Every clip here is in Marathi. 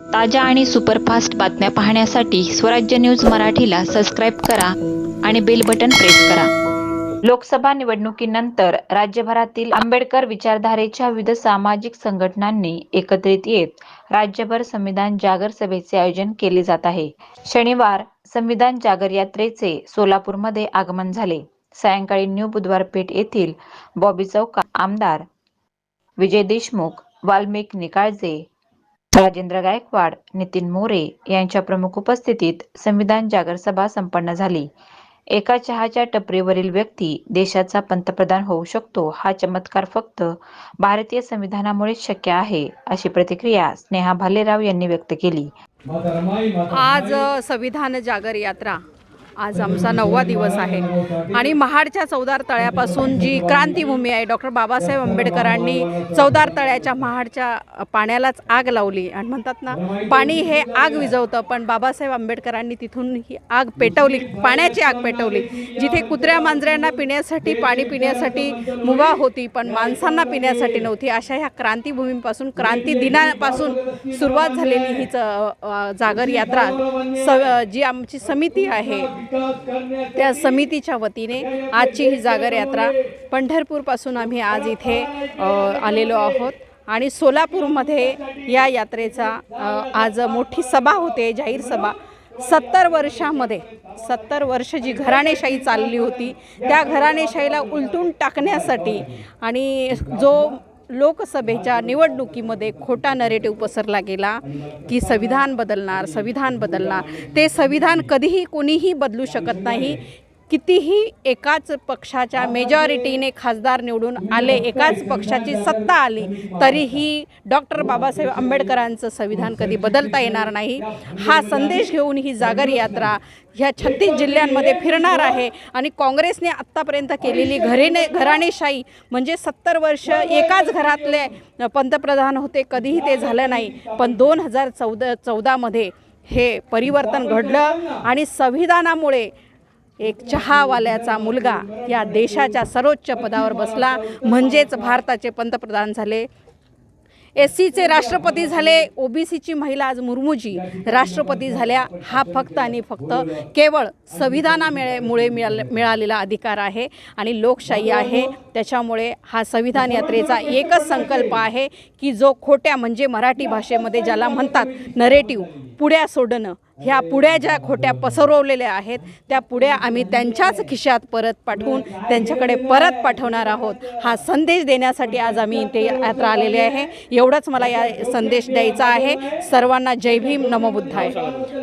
ताज्या आणि सुपरफास्ट बातम्या पाहण्यासाठी स्वराज्य न्यूज मराठीला सबस्क्राईब करा आणि बेल बटन प्रेस करा. लोकसभा निवडणुकीनंतर राज्यभरातील आंबेडकर विचारधारेच्या विविध सामाजिक संघटनांनी एकत्रित येत राज्यभर संविधान जागर सभेचे आयोजन केले जात आहे. शनिवार संविधान जागर यात्रेचे सोलापूरमध्ये आगमन झाले. सायंकाळी न्यू बुधवार पेठ येथील बॉबी चौका आमदार विजय देशमुख वाल्मिक निकाळजे राजेंद्र गायकवाड नितीन मोरे यांच्या प्रमुख उपस्थितीत संविधान जागर सभा संपन्न झाली. एका चहाच्या टपरीवरील व्यक्ती देशाचा पंतप्रधान होऊ शकतो हा चमत्कार फक्त भारतीय संविधानामुळेच शक्य आहे अशी प्रतिक्रिया स्नेहा भालेराव यांनी व्यक्त केली. आज संविधान जागर यात्रा. आज आमचा नववा दिवस आहे. आणि महाडच्या चौदार तळ्यापासून जी क्रांतीभूमी आहे डॉक्टर बाबासाहेब आंबेडकरांनी चौदार तळ्याच्या महाडच्या पाण्यालाच आग लावली. आणि म्हणतात ना पाणी हे आग विझवतं पण बाबासाहेब आंबेडकरांनी तिथून ही आग पेटवली पाण्याची आग पेटवली. जिथे कुत्र्या मांजऱ्यांना पिण्यासाठी पाणी पिण्यासाठी मुभा होती पण माणसांना पिण्यासाठी नव्हती. अशा ह्या क्रांतीभूमीपासून क्रांती दिनापासून सुरुवात झालेली ही च- जागर यात्रा. स जी आमची समिती आहे त्या समितीच्या वतीने आजची ही जागर यात्रा पंढरपूरपासून आम्ही आज इथे आलेलो आहोत. आणि सोलापूरमध्ये या यात्रेचा आज मोठी सभा होते जाहीर सभा. सत्तर वर्षामध्ये सत्तर वर्ष जी घराणेशाही चालली होती त्या घराणेशाहीला उलटून टाकण्यासाठी आणि जो लोकसभेच्या निवडणुकीमध्ये खोटा नरेटिव्ह पसरला गेला की संविधान बदलणार संविधान बदलणार. ते संविधान कधीही कोणीही बदलू शकत नाही. कितीही एकाच पक्षाच्या मेजॉरिटीने खासदार निवडून आले एकाच पक्षाची सत्ता आली तरीही डॉक्टर बाबासाहेब आंबेडकरांचं संविधान कधी बदलता येणार नाही. हा संदेश घेऊन ही जागर यात्रा ह्या छत्तीस जिल्ह्यांमध्ये फिरणार आहे. आणि काँग्रेसने आत्तापर्यंत केलेली घरेने घराणेशाही म्हणजे सत्तर वर्ष एकाच घरातले पंतप्रधान होते कधीही ते झालं नाही. पण दोन हजार चौदा चौदामध्ये हे परिवर्तन घडलं आणि संविधानामुळे एक चहावाल्याचा मुलगा या देशाच्या सर्वोच्च पदावर बसला. म्हणजेच भारताचे पंतप्रधान झाले. एस सीचे राष्ट्रपती झाले. ओबीसीची महिला आज मुर्मूजी राष्ट्रपती झाल्या. हा फक्त आणि फक्त केवळ संविधानामुळे मुळे मिळाले मिळालेला अधिकार आहे आणि लोकशाही आहे. त्याच्यामुळे हा संविधान यात्रेचा एकच संकल्प आहे की जो खोट्या म्हणजे मराठी भाषेमध्ये ज्याला म्हणतात नरेटिव्ह पुढ्या सोडणं. ह्या पुढ्या ज्या खोट्या पसरवलेल्या आहेत त्या पुढे आम्ही त्यांच्याच खिशात परत पाठवून त्यांच्याकडे परत पाठवणार आहोत. हा संदेश देण्यासाठी आज आम्ही इथे यात्रा आलेले आहे. एवढंच मला या संदेश द्यायचा आहे. सर्वांना जय भीम नमबुद्धाय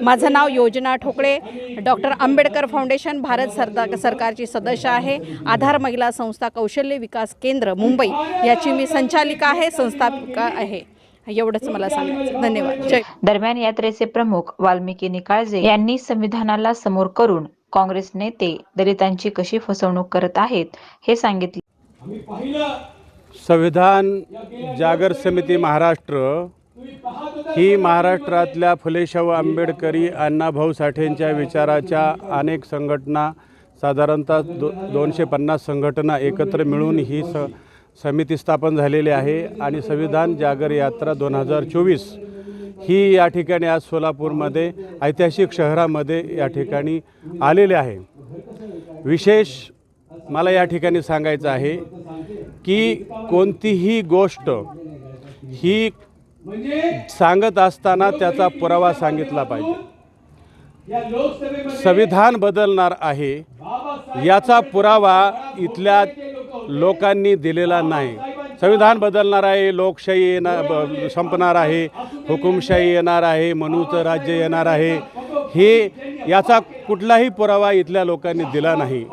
माझं नाव योजना ठोकळे. डॉक्टर आंबेडकर फाउंडेशन भारत सरकार सरकारची सदस्य आहे. आधार महिला संस्था कौशल्य विकास केंद्र मुंबई. याची मी संचालिका आहे संस्थापिका आहे. एवढंच मला सांगायचं धन्यवाद. जय दरम्यान यात्रेचे प्रमुख वाल्मिकी निकाळजे यांनी संविधानाला समोर करून काँग्रेस नेते दलितांची कशी फसवणूक करत आहेत हे सांगितले. संविधान जागर समिती महाराष्ट्र ही महाराष्ट्रातल्या फुलेशाहू आंबेडकरी अण्णाभाऊ साठेंच्या विचाराच्या अनेक संघटना साधारणतः दो दोनशे पन्नास संघटना एकत्र मिळून ही स समिती स्थापन झालेली आहे आणि संविधान जागर यात्रा दोन हजार चोवीस ही या ठिकाणी आज सोलापूरमध्ये ऐतिहासिक शहरामध्ये या ठिकाणी आलेले आहे. विशेष मला या ठिकाणी सांगायचं आहे की कोणतीही गोष्ट ही सांगत असताना त्याचा पुरावा सांगितला पाहिजे. संविधान बदलणार आहे याचा पुरावा इथल्या लोकांनी दिलेला नाही. संविधान बदलणार आहे लोकशाही येणार ब- संपणार आहे हुकुमशाही येणार आहे मनूचं राज्य येणार आहे. हे याचा कुठलाही पुरावा इथल्या लोकांनी दिला नाही.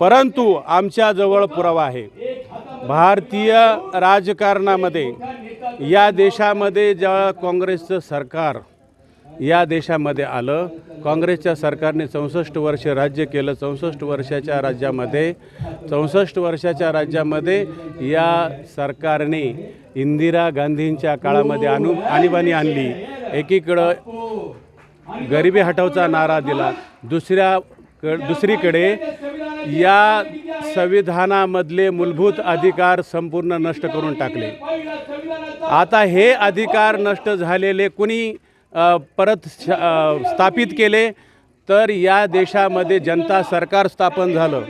परंतु आमच्याजवळ पुरावा आहे. भारतीय राजकारणामध्ये या देशामध्ये ज्या काँग्रेसचं सरकार या देशामध्ये आलं. काँग्रेसच्या सरकारने चौसष्ट वर्ष राज्य केलं. चौसष्ट वर्षाच्या राज्यामध्ये चौसष्ट वर्षाच्या राज्यामध्ये या सरकारने इंदिरा गांधींच्या काळामध्ये आणू आणीबाणी आणली. एकीकडं गरिबी हटवचा नारा दिला. दुसऱ्या क दुसरीकडे या संविधानामधले मूलभूत अधिकार संपूर्ण नष्ट करून टाकले. आता हे अधिकार नष्ट झालेले कुणी? परत स्थापित केले तर या देशामध्ये जनता सरकार स्थापन झालं.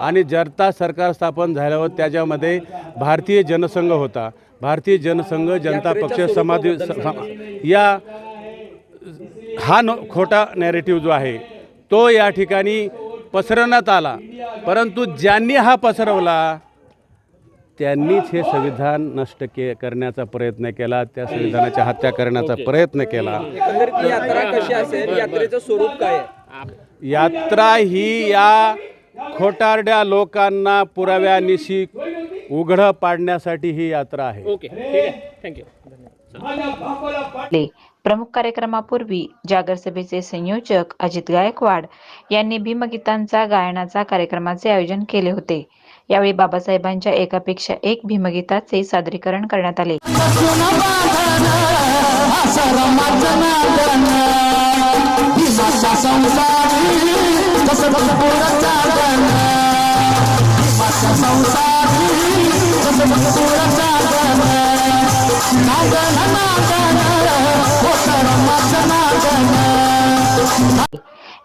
आणि जनता सरकार स्थापन झाल्यावर त्याच्यामध्ये भारतीय जनसंघ होता. भारतीय जनसंघ जनता पक्ष समाधी स- स- या हा न खोटा नॅरेटिव्ह जो आहे तो या ठिकाणी पसरवण्यात आला. परंतु ज्यांनी हा पसरवला त्यांनीच हे संविधान नष्ट के करण्याचा प्रयत्न केला त्या संविधानाच्या हत्या करण्याचा प्रयत्न केला. एकंदरीत ही यात्रा कशी असेल? यात्रेचं स्वरूप काय आहे? यात्रा ही या खोटारड्या लोकांना पुराव्यानिशी उघडं पाडण्यासाठी ही यात्रा आहे. ओके ठीक आहे. थँक्यू ले. प्रमुख कार्यक्रमापूर्वी जागर सभेचे संयोजक अजित गायकवाड यांनी भीमगीतांचा गायनाचा कार्यक्रमाचे आयोजन केले होते. यावेळी बाबासाहेबांच्या एकापेक्षा एक भीमगीताचे सादरीकरण करण्यात आले.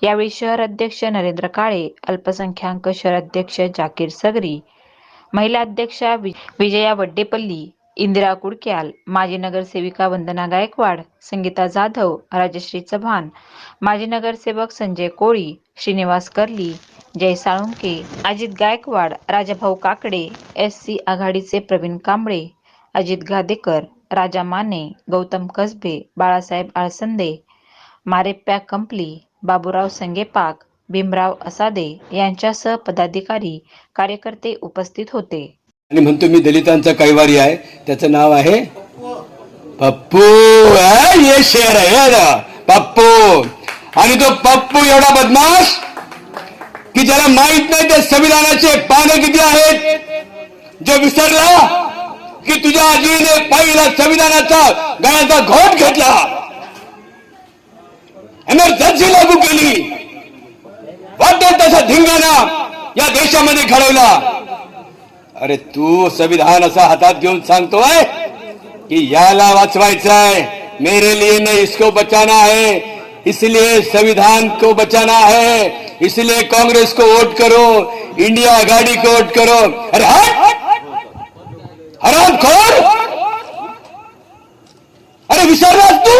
यावेळी शहर अध्यक्ष नरेंद्र काळे अल्पसंख्याक शहर अध्यक्ष जाकीर सगरी महिला अध्यक्षा वि- विजया वड्डेपल्ली इंदिरा कुडक्याल माजी नगरसेविका वंदना गायकवाड संगीता जाधव राजश्री चव्हाण माजी नगरसेवक संजय कोळी श्रीनिवास कर्ली जय साळुंके अजित गायकवाड राजाभाऊ काकडे एस सी आघाडीचे प्रवीण कांबळे अजित गादेकर राजा माने गौतम कसबे बाळासाहेब आळसंदे मारेप्प्या कंपली बाबूराव संगेपाक भीमराव असादे यांच्यासह पदाधिकारी कार्यकर्ते उपस्थित होते. आणि म्हणतो मी दलितांचा कैवारी आहे. त्याचं नाव आहे पप्पू. ये हे शेर आहे पप्पू. आणि तो पप्पू एवढा बदमाश की ज्याला माहीत नाही त्या संविधानाचे पाने किती आहेत. जो विसरला की तुझ्या आजीने पहिला संविधानाचा गळ्याचा घोट घेतला. एमर्जन्सी लागू केली वाटेल तसा धिंगाणा या देशामध्ये घडवला अरे तू संविधान असा हातात घेऊन सांगतोय कि याला मेरे लिए नहीं इसको बचाना है, इसलिए संविधान को बचाना है, इसलिए कांग्रेस को वोट करो, इंडिया आघाड़ी को वोट करो। अरे हराम खोर! अरे विसरलास तू?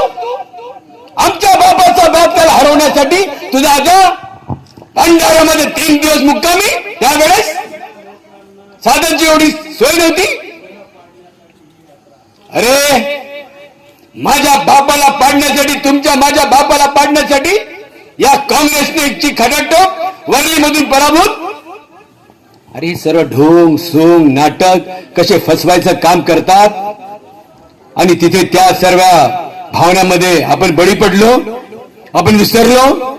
आमच्या बापाचा बाप त्याला हरवण्यासाठी तुझा आजा अंधारामध्ये तीन दिवस मुक्कामी. त्यावेळेस साधनची एवढी सोय नव्हती. अरे माझ्या बापाला पाडण्यासाठी तुमच्या माझ्या बापाला पाडण्यासाठी या काँग्रेसने ची खटाटोप वरळीमधून पराभूत. अरे सर्व ढोंग सोंग नाटक कसे फसवायचं काम करतात? आणि तिथे त्या सर्व भावनामध्ये आपण बळी पडलो आपण विसरलो